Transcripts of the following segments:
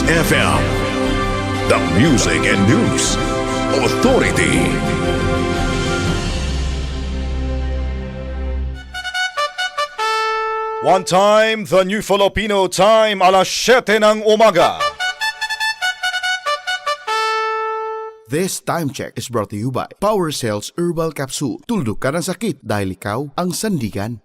News FM. The Music and News Authority. One time, the New Filipino time, alas 7 ng umaga. This time check is brought to you by Power Cells Herbal Capsule. Tuldok ka ng sakit dahil ikaw ang sandigan.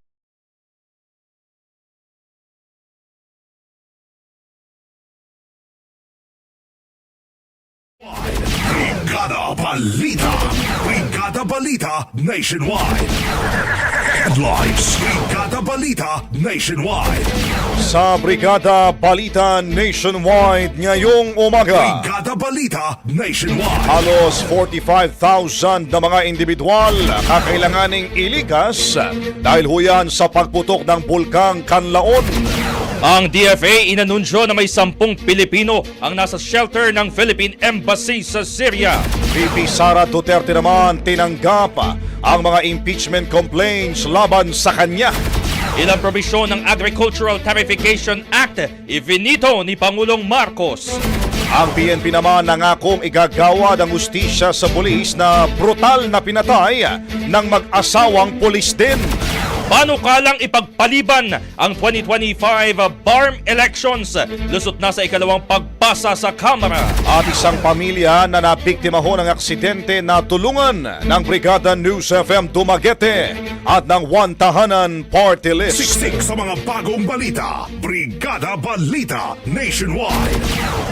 Balita. Brigada Balita Nationwide. Headlines. Brigada Balita Nationwide. Sa Brigada Balita Nationwide ngayong umaga. Brigada Balita Nationwide. Halos 45,000 na mga individual kakailanganing ilikas dahil huyan sa pagputok ng bulkang Kanlaon. Ang DFA inanunsyo na may sampung Pilipino ang nasa shelter ng Philippine Embassy sa Syria. VP Sara Duterte naman tinanggap ang mga impeachment complaints laban sa kanya. Ilang probisyon ng Agricultural Tarification Act ifinito ni Pangulong Marcos. Ang PNP naman nangakong igagawa ng ustisya sa pulis na brutal na pinatay ng mag-asawang pulis din. Paano kalang ipagpaliban ang 2025 BARM elections? Lusot na sa ikalawang pagbasa sa Kamara. At isang pamilya na nabiktima ho ng aksidente na tulungan ng Brigada News FM Dumaguete at ng One Tahanan Party List. Siksik sa mga bagong balita. Brigada Balita Nationwide.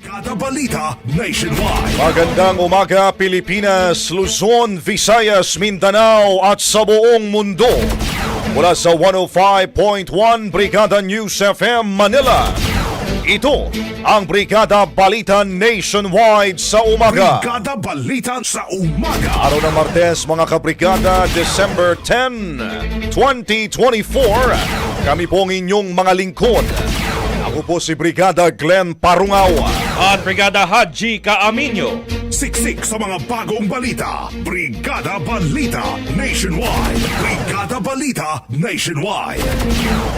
Brigada Balita Nationwide. Magandang umaga Pilipinas, Luzon, Visayas, Mindanao at sa buong mundo. Mula sa 105.1 Brigada News FM Manila. Ito ang Brigada Balita Nationwide sa umaga. Brigada Balita sa umaga. Araw ng Martes mga kabrigada, December 10, 2024. Kami po ang inyong mga lingkod. Ako po si Brigada Glenn Parungaw. At Brigada Haji Kaaminyo. Siksik sa mga bagong balita. Brigada Balita Nationwide. Brigada Balita Nationwide.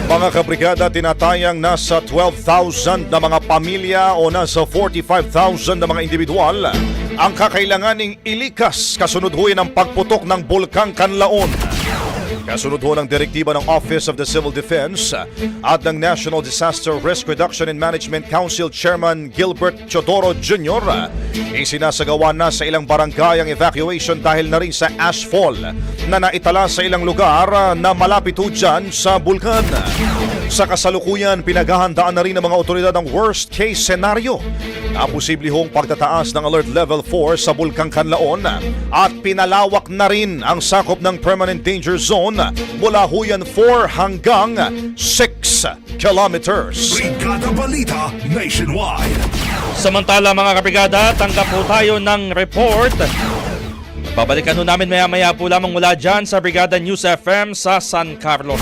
Mga kabrigada, tinatayang nasa 12,000 na mga pamilya o nasa 45,000 na mga individual ang kakailanganing ilikas kasunod ho ng pagputok ng Bulkang Kanlaon. Kasunod ho ng direktiba ng Office of the Civil Defense at ng National Disaster Risk Reduction and Management Council Chairman Gilbert Chodoro Jr. Isinasagawa na sa ilang barangay ang evacuation dahil na rin sa ashfall na naitala sa ilang lugar na malapit ho dyan sa bulkan. Sa kasalukuyan, pinaghahandaan na rin ng mga otoridad ang worst case scenario na posible hong pagtataas ng Alert Level 4 sa Bulkang Kanlaon at pinalawak na rin ang sakop ng Permanent Danger Zone mula huyan 4 hanggang 6 kilometers. Brigada Balita Nationwide. Samantala mga kabrigada, tanggap po tayo ng report. Babalikan nun namin maya-maya po lamang mula dyan sa Brigada News FM sa San Carlos.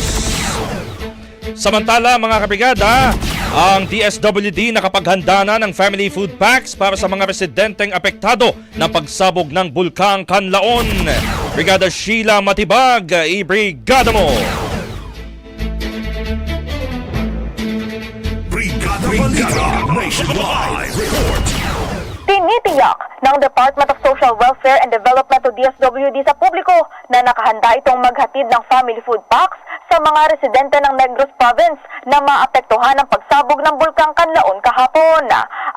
Samantala mga kabrigada, ang DSWD nakapaghanda na ng family food packs para sa mga residenteng apektado ng pagsabog ng Bulkang Kanlaon. Brigada Sheila Matibag, i-brigada mo! Brigada Balita Nationwide. Report. Tinitiyak ng Department of Social Welfare and Development o DSWD sa publiko na nakahanda itong maghatid ng family food packs sa mga residente ng Negros Province na maapektuhan ng pagsabog ng Bulkang Kanlaon kahapon.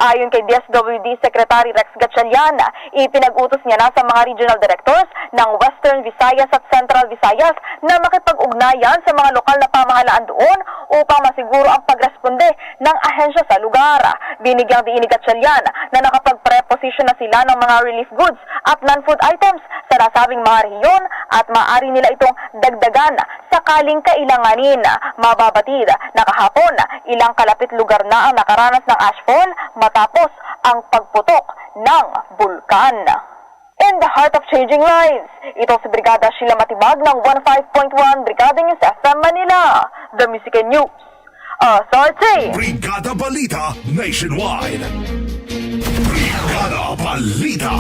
Ayon kay DSWD Secretary Rex Gatchalian, ipinag-utos niya na sa mga regional directors ng Western Visayas at Central Visayas na makipag-ugnayan sa mga lokal na pamahalaan doon upang masiguro ang pagresponde ng ahensya sa lugar. Binigyang diin ni Gatchalian na nakapag-preposition na sila ng mga relief goods at non-food items sa nasabing mga rehiyon at maaari nila itong dagdagan sakaling kailanganin. Mababatid na kahapon, ilang kalapit lugar na ang nakaranas ng ashfall matapos ang pagputok ng bulkan. In the heart of changing lives, ito si Brigada Sheila Matibag ng 15.1 Brigada News FM Manila, The Music and News. Authority! Brigada Balita Nationwide. Brigada Balita.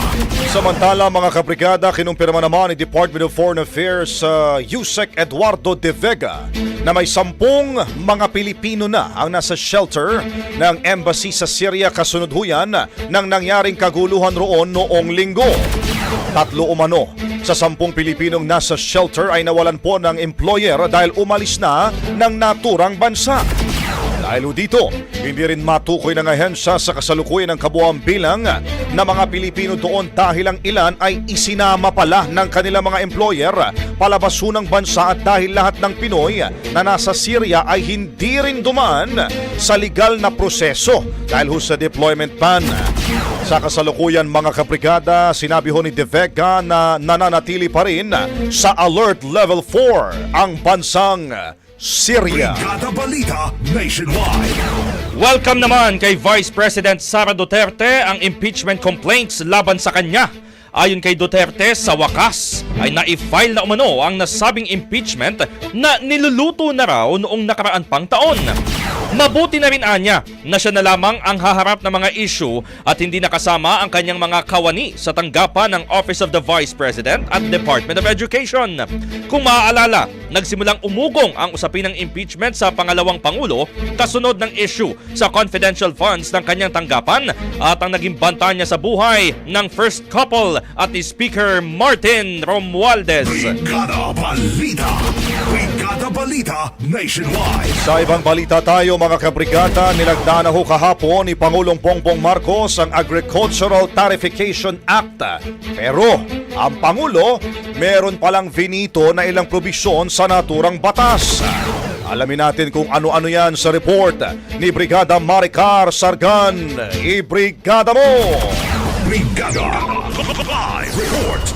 Samantala mga kabrigada, kinumpirma naman ni Department of Foreign Affairs sa Yusek Eduardo de Vega na may sampung mga Pilipino na ang nasa shelter ng embassy sa Syria kasunod huyan ng nangyaring kaguluhan roon noong linggo. Tatlo umano sa sampung Pilipinong nasa shelter ay nawalan po ng employer dahil umalis na ng naturang bansa. Dahil dito, hindi rin matukoy ng ahensya sa kasalukuyan ng kabuang bilang na mga Pilipino doon dahil ang ilan ay isinama pala ng kanilang mga employer palabas ng bansa at dahil lahat ng Pinoy na nasa Syria ay hindi rin dumaan sa legal na proseso dahil ho sa deployment ban. Sa kasalukuyan mga kabrigada, sinabi ho ni De Vega na nananatili pa rin sa Alert Level 4 ang bansang Syria. Brigada Balita Nationwide. Welcome naman kay Vice President Sara Duterte ang impeachment complaints laban sa kanya. Ayon kay Duterte, sa wakas ay na-file na umano ang nasabing impeachment na niluluto na raw noong nakaraan pang taon. Mabuti na rin anya na siya na lamang ang haharap ng mga issue at hindi nakasama ang kanyang mga kawani sa tanggapan ng Office of the Vice President at Department of Education. Kung maaalala, nagsimulang umugong ang usapin ng impeachment sa pangalawang pangulo kasunod ng issue sa confidential funds ng kanyang tanggapan at ang naging banta niya sa buhay ng first couple at ni Speaker Martin Romualdez. Brigada Balita. Brigada Balita Nationwide. Sa ibang balita tayo mga kabrigada, nilagdaan na ho kahapon ni Pangulong Bongbong Marcos ang Agricultural Tarification Act. Pero ang Pangulo, meron palang finito na ilang probisyon sa naturang batas. Alamin natin kung ano-ano yan sa report ni Brigada Maricar Sargan. I-brigada mo! Brigada. Live report.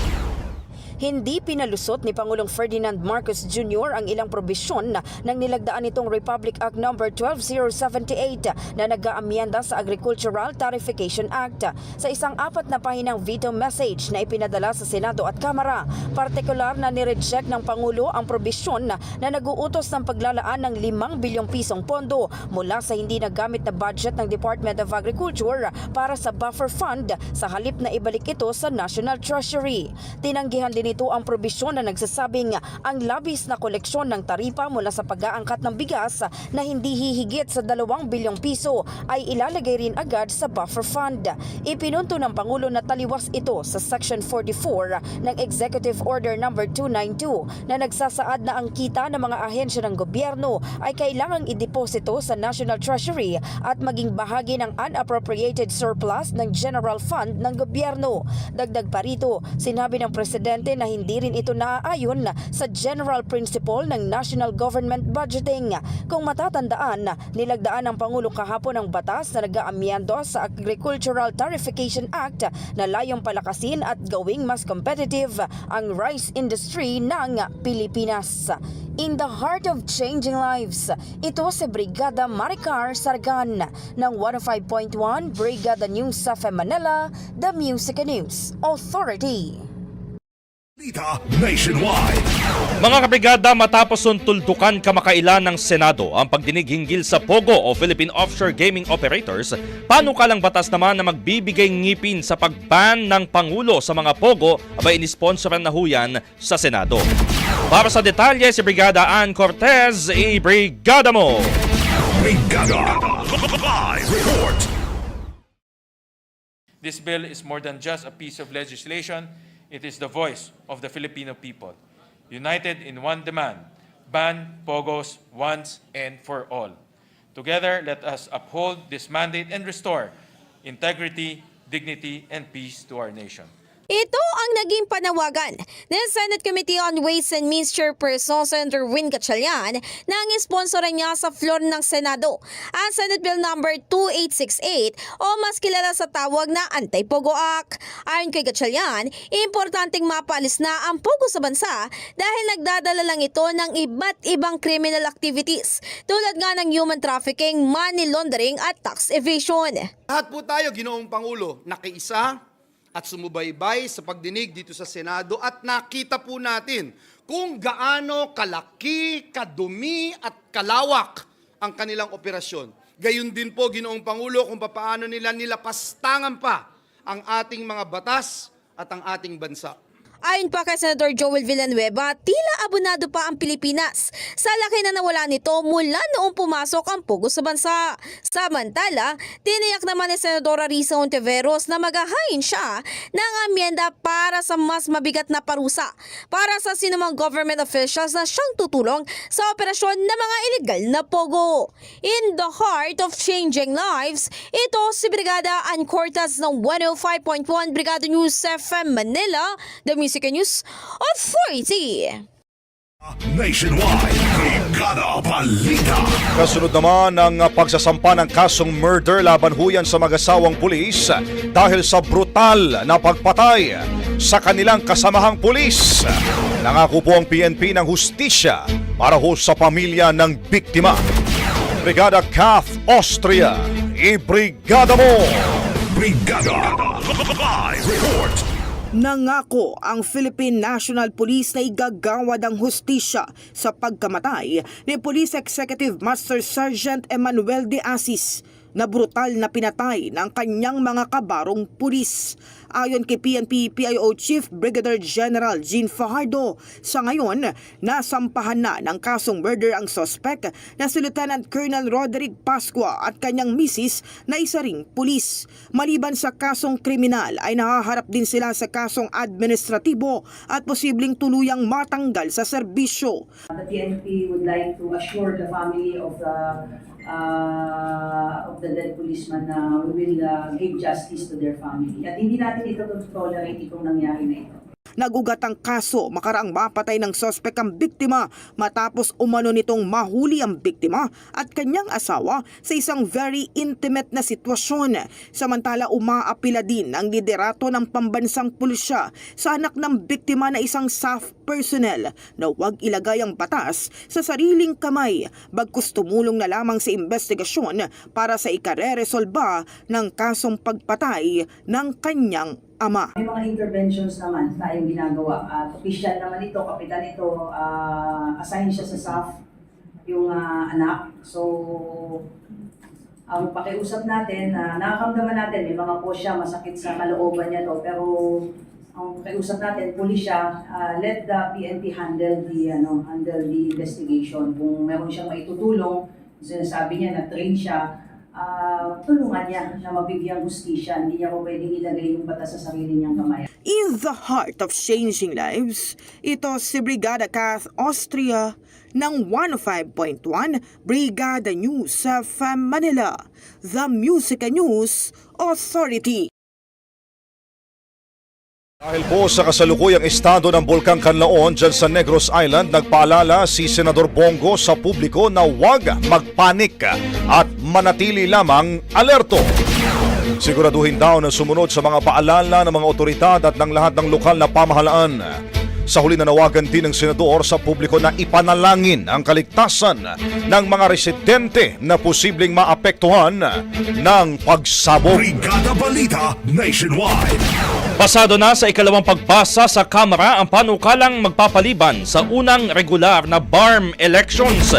Hindi pinalusot ni Pangulong Ferdinand Marcos Jr. ang ilang probisyon ng nilagdaan nitong Republic Act No. 12078 na nag-aamyenda sa Agricultural Tarification Act. Sa isang apat na pahinang veto message na ipinadala sa Senado at Kamara, partikular na nireject ng Pangulo ang probisyon na, na nag-uutos ng paglalaan ng 5 bilyong pisong pondo mula sa hindi nagamit na budget ng Department of Agriculture para sa buffer fund sa halip na ibalik ito sa National Treasury. Tinanggihan din ito ang probisyon na nagsasabing ang labis na koleksyon ng taripa mula sa pag-aangkat ng bigas na hindi hihigit sa 2 bilyong piso ay ilalagay rin agad sa buffer fund. Ipinunto ng Pangulo na taliwas ito sa Section 44 ng Executive Order No. 292 na nagsasaad na ang kita ng mga ahensya ng gobyerno ay kailangang ideposito sa National Treasury at maging bahagi ng unappropriated surplus ng General Fund ng gobyerno. Dagdag pa rito, sinabi ng Presidente na hindi rin ito naaayon sa general principle ng national government budgeting. Kung matatandaan, nilagdaan ng Pangulo kahapon ang batas na nag-aamyando sa Agricultural Tarification Act na layong palakasin at gawing mas competitive ang rice industry ng Pilipinas. In the heart of changing lives, ito si Brigada Maricar Sargan ng 105.1 Brigada News sa Manila, The Music News Authority. Balita Nationwide. Mga kabrigada, matapos suntuldukan kamakailan ng Senado ang pagdinig hinggil sa POGO o Philippine Offshore Gaming Operators, panukalang batas naman na magbibigay ngipin sa pagban ng Pangulo sa mga POGO abay inisponsoran na huyan sa Senado. Para sa detalye, si Brigada Ann Cortez, i-brigada mo! Brigada. Live report. This bill is more than just a piece of legislation, it is the voice of the Filipino people, united in one demand ban Pogos once and for all. Together, let us uphold this mandate and restore integrity, dignity, and peace to our nation. Ito ang naging panawagan ng Senate Committee on Ways and Means Chairperson Senator Win Gatchalian na ang sponsoran niya sa floor ng Senado ang Senate Bill number 2868 o mas kilala sa tawag na Anti-Pogo Act. Ayon kay Gatchalian, importanteng mapaalis na ang pogo sa bansa dahil nagdadala lang ito ng iba't ibang criminal activities tulad nga ng human trafficking, money laundering at tax evasion. Lahat po tayo, Ginoong Pangulo, nakiisa at sumubaybay sa pagdinig dito sa Senado at nakita po natin kung gaano kalaki, kadumi at kalawak ang kanilang operasyon. Gayun din po, Ginoong Pangulo, kung paano nila nilapastangan pa ang ating mga batas at ang ating bansa. Ayon pa kay Senator Joel Villanueva, tila abonado pa ang Pilipinas sa laki na nawala nito mula noong pumasok ang pugo sa bansa. Samantala, tiniyak naman ni Senadora Risa Ontiveros na maghahain siya ng amyenda para sa mas mabigat na parusa para sa sinumang government officials na siyang tutulong sa operasyon ng mga illegal na pogo. In the heart of changing lives, ito si Brigada Ann Cortez ng 105.1 Brigada News FM Manila, The Music and News Authority. Nationwide, Brigada Balita. Kasunod naman ang pagsasampa ng kasong murder laban huyan sa mag-asawang pulis dahil sa brutal na pagpatay sa kanilang kasamahang pulis. Nangako po ang PNP ng hustisya para ho sa pamilya ng biktima. Brigada Kath Austria, ibrigada mo! Brigada Live Report. Nangako ang Philippine National Police na igagawad ang hustisya sa pagkamatay ni Police Executive Master Sergeant Emmanuel de Asis na brutal na pinatay ng kanyang mga kabarong pulis. Ayon kay PNP PIO Chief Brigadier General Jean Fajardo, sa ngayon, nasampahan na ng kasong murder ang suspect na si Lieutenant Colonel Roderick Pascua at kanyang misis na isa ring pulis. Maliban sa kasong kriminal ay nakaharap din sila sa kasong administratibo at posibleng tuluyang matanggal sa serbisyo. The PNP would like to assure the family of the uh, of the dead policeman na we will uh, give justice to their family. At hindi natin ito tolerate itong nangyari na ito. Nagugat ang kaso makaraang mapatay ng sospek ang biktima matapos umano nitong mahuli ang biktima at kanyang asawa sa isang very intimate na sitwasyon. Samantala umaapila din ang liderato ng pambansang pulisya sa anak ng biktima na isang SAF personnel na huwag ilagay ang batas sa sariling kamay bagkus tumulong na lamang sa investigasyon para sa ikare-resolba ng kasong pagpatay ng kanyang ama. May mga interventions naman tayong ginagawa. At official naman ito, kapitan ito, uh, assign siya sa SAF, yung ah, anak. So, ang pakiusap natin, na nakakamdaman natin, may mga po siya, masakit sa kalooban niya to, pero ang pakiusap natin, pulis siya, ah, let the PNP handle the, ano, handle the investigation. Kung meron siyang maitutulong, sinasabi niya na train siya, ah, tulungan niya na mabigyang hustisya. Hindi niya po pwedeng ilagay yung batas sa sarili niyang kamay. In the heart of changing lives, ito si Brigada Kath Austria ng 105.1 Brigada News sa FM Manila, The Music and News Authority. Dahil po sa kasalukuyang estado ng Bulkang Kanlaon dyan sa Negros Island, nagpaalala si Senador Bongo sa publiko na huwag magpanik at manatili lamang alerto. Siguraduhin daw na sumunod sa mga paalala ng mga otoridad at ng lahat ng lokal na pamahalaan. Sa huli nanawagan din ng senador sa publiko na ipanalangin ang kaligtasan ng mga residente na posibleng maapektuhan ng pagsabog. Brigada Balita Nationwide. Pasado na sa ikalawang pagbasa sa Kamara ang panukalang magpapaliban sa unang regular na BARM elections.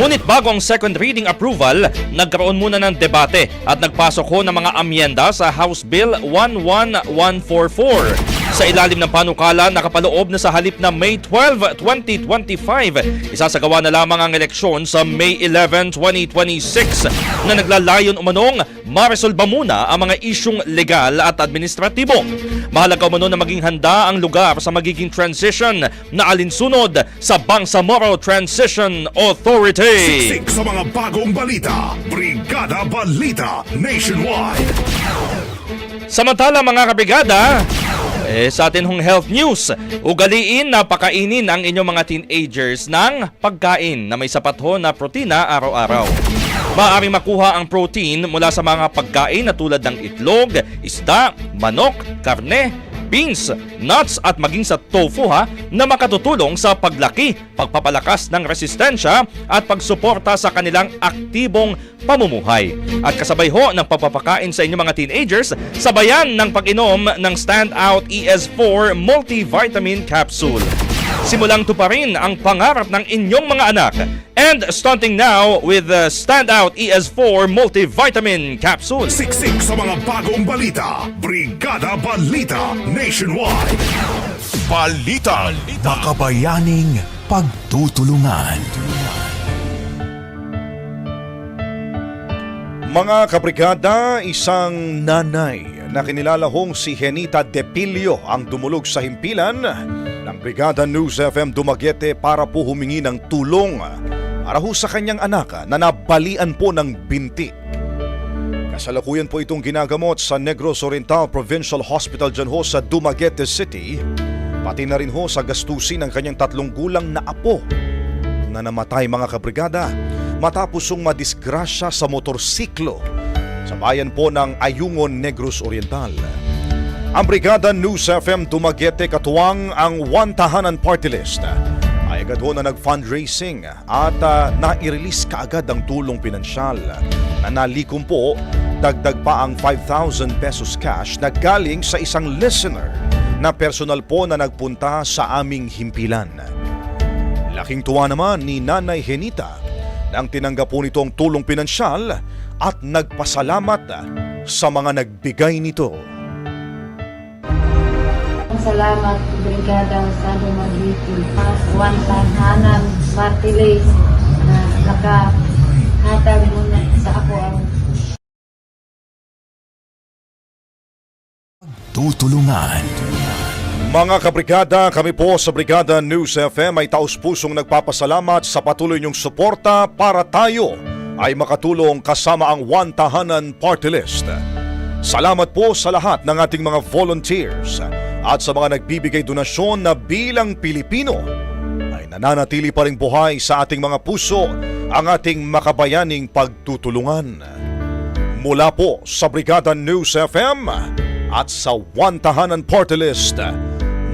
Ngunit bago ang second reading approval, nagkaroon muna ng debate at nagpasok ho ng mga amyenda sa House Bill 11144. Sa ilalim ng panukala, nakapaloob na sa halip na May 12, 2025, isasagawa na lamang ang eleksyon sa May 11, 2026 na naglalayon umanong maresolba muna ang mga isyong legal at administratibo. Mahalaga umano na maging handa ang lugar sa magiging transition na alinsunod sa Bangsamoro Transition Authority. Siksik sa mga bagong balita. Brigada Balita Nationwide. Samantala mga kabrigada, eh, sa atin hong health news, ugaliin na pakainin ang inyong mga teenagers ng pagkain na may sapat ho na protina araw-araw. Maaaring makuha ang protein mula sa mga pagkain na tulad ng itlog, isda, manok, karne, beans, nuts at maging sa tofu ha na makatutulong sa paglaki, pagpapalakas ng resistensya at pagsuporta sa kanilang aktibong pamumuhay. At kasabay ho ng pagpapakain sa inyong mga teenagers, sabayan ng pag-inom ng Standout ES4 Multivitamin Capsule. Simulang tuparin ang pangarap ng inyong mga anak. And starting now with the Standout ES4 Multivitamin Capsule. Siksik sa mga bagong balita. Brigada Balita Nationwide. Balita. Makabayaning pagtutulungan. Mga kabrigada, isang nanay na kinilala hong si Henita Depilio ang dumulog sa himpilan ng Brigada News FM Dumaguete para po humingi ng tulong para ho sa kanyang anak na nabalian po ng binti. Kasalukuyan po itong ginagamot sa Negros Oriental Provincial Hospital dyan ho sa Dumaguete City, pati na rin ho sa gastusin ng kanyang tatlong gulang na apo na namatay mga kabrigada matapos song madisgrasya sa motorsiklo sa bayan po ng Ayungon, Negros Oriental. Ang Brigada News FM Dumaguete katuwang ang One Tahanan Party List ay agad na nag-fundraising at uh, nai-release kaagad ang tulong pinansyal na nalikom po dagdag pa ang 5,000 pesos cash na galing sa isang listener na personal po na nagpunta sa aming himpilan. Laking tuwa naman ni Nanay Henita nang tinanggap po nitong tulong pinansyal at nagpasalamat sa mga nagbigay nito. Salamat Brigada sa Dumaguete. One Tanhanan Martiles na nakahatag mo na sa ako ang Tutulungan. Mga kabrigada, kami po sa Brigada News FM ay taus-pusong nagpapasalamat sa patuloy niyong suporta para tayo ay makatulong kasama ang One Tahanan Party List. Salamat po sa lahat ng ating mga volunteers at sa mga nagbibigay donasyon na bilang Pilipino ay nananatili pa ring buhay sa ating mga puso ang ating makabayaning pagtutulungan. Mula po sa Brigada News FM at sa One Tahanan Party List,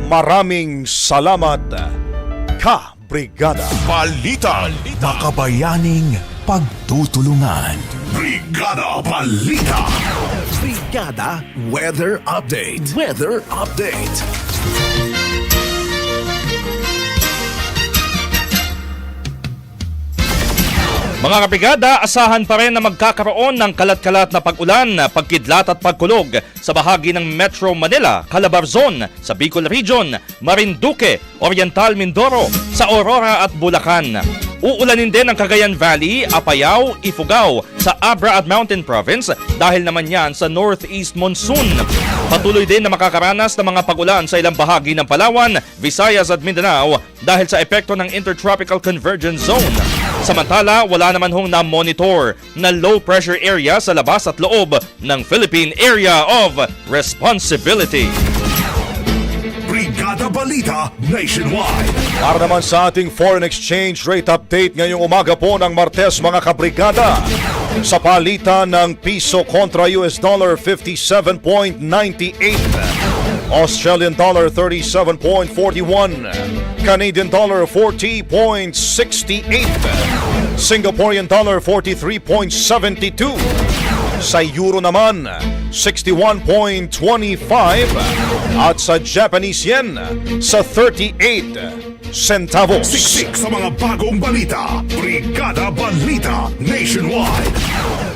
maraming salamat, ka-brigada. Balita. Makabayaning pagtutulungan. Brigada Balita. Brigada Weather Update. Weather Update. Mga kabrigada, asahan pa rin na magkakaroon ng kalat-kalat na pag-ulan, pagkidlat at pagkulog sa bahagi ng Metro Manila, Calabarzon, sa Bicol Region, Marinduque, Oriental Mindoro, sa Aurora at Bulacan. Uulanin din ang Cagayan Valley, Apayao, Ifugao sa Abra at Mountain Province dahil naman yan sa Northeast Monsoon. Patuloy din na makakaranas ng mga pagulan sa ilang bahagi ng Palawan, Visayas at Mindanao dahil sa epekto ng Intertropical Convergence Zone. Samantala, wala naman hong na-monitor na low pressure area sa labas at loob ng Philippine Area of Responsibility. Brigada Balita Nationwide. Para naman sa ating foreign exchange rate update ngayong umaga po ng Martes mga kabrigada. Sa palitan ng piso kontra US dollar 57.98, Australian dollar 37.41, Canadian dollar 40.68, Singaporean dollar 43.72, sa euro naman 61.25 at sa Japanese yen sa 38 centavos. Siksik sa mga bagong balita. Brigada Balita Nationwide.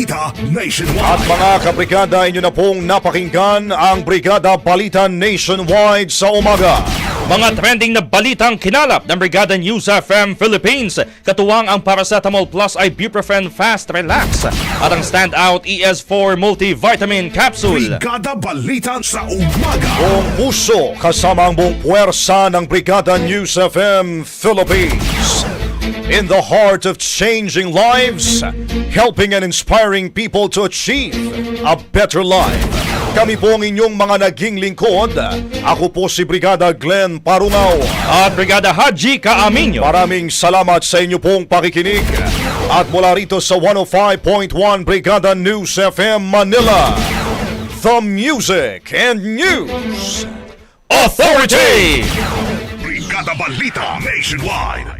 Balita Nationwide. At mga kabrigada, inyo na pong napakinggan ang Brigada Balita Nationwide sa umaga. Mga trending na balitang kinalap ng Brigada News FM Philippines. Katuwang ang Paracetamol Plus Ibuprofen Fast Relax at ang Standout ES4 Multivitamin Capsule. Brigada Balita sa umaga. Buong puso kasama ang buong puwersa ng Brigada News FM Philippines. In the heart of changing lives, helping and inspiring people to achieve a better life. Kami po ang inyong mga naging lingkod. Ako po si Brigada Glenn Parungaw. At Brigada Haji Kaaminyo. Maraming salamat sa inyo pong pakikinig. At mula rito sa 105.1 Brigada News FM Manila, The Music and News Authority! Brigada Balita Nationwide.